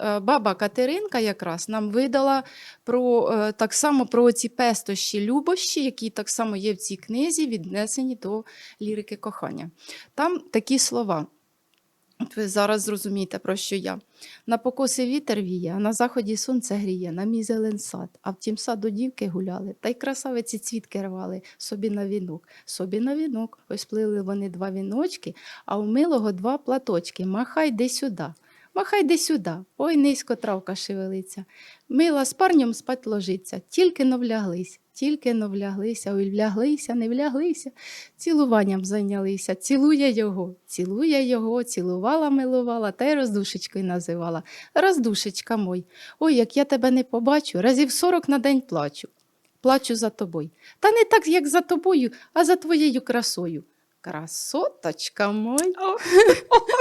е, баба Катеринка якраз нам видала про е, так само про ці пестощі любощі, які так само є в цій книзі, віднесені до лірики кохання. Там такі слова. От ви зараз зрозумієте, про що я. На покоси вітер віє, а на заході сонце гріє, на мій зелен сад. А в тім саду дівки гуляли, та й красавиці цвітки рвали собі на вінок. Собі на вінок. Ось плили вони два віночки, а у милого два платочки. Махай де сюди. Махай де сюди. Ой, низько травка шевелиться. Мила з парнем спать ложиться, тільки но вляглись, тільки но вляглися, ой, вляглися, не вляглися, цілуванням зайнялися, цілує його, цілує його, цілувала, милувала, та й роздушечкою називала. Роздушечка мой, ой, як я тебе не побачу, разів сорок на день плачу. Плачу за тобою. Та не так, як за тобою, а за твоєю красою. Красоточка мой. Ох.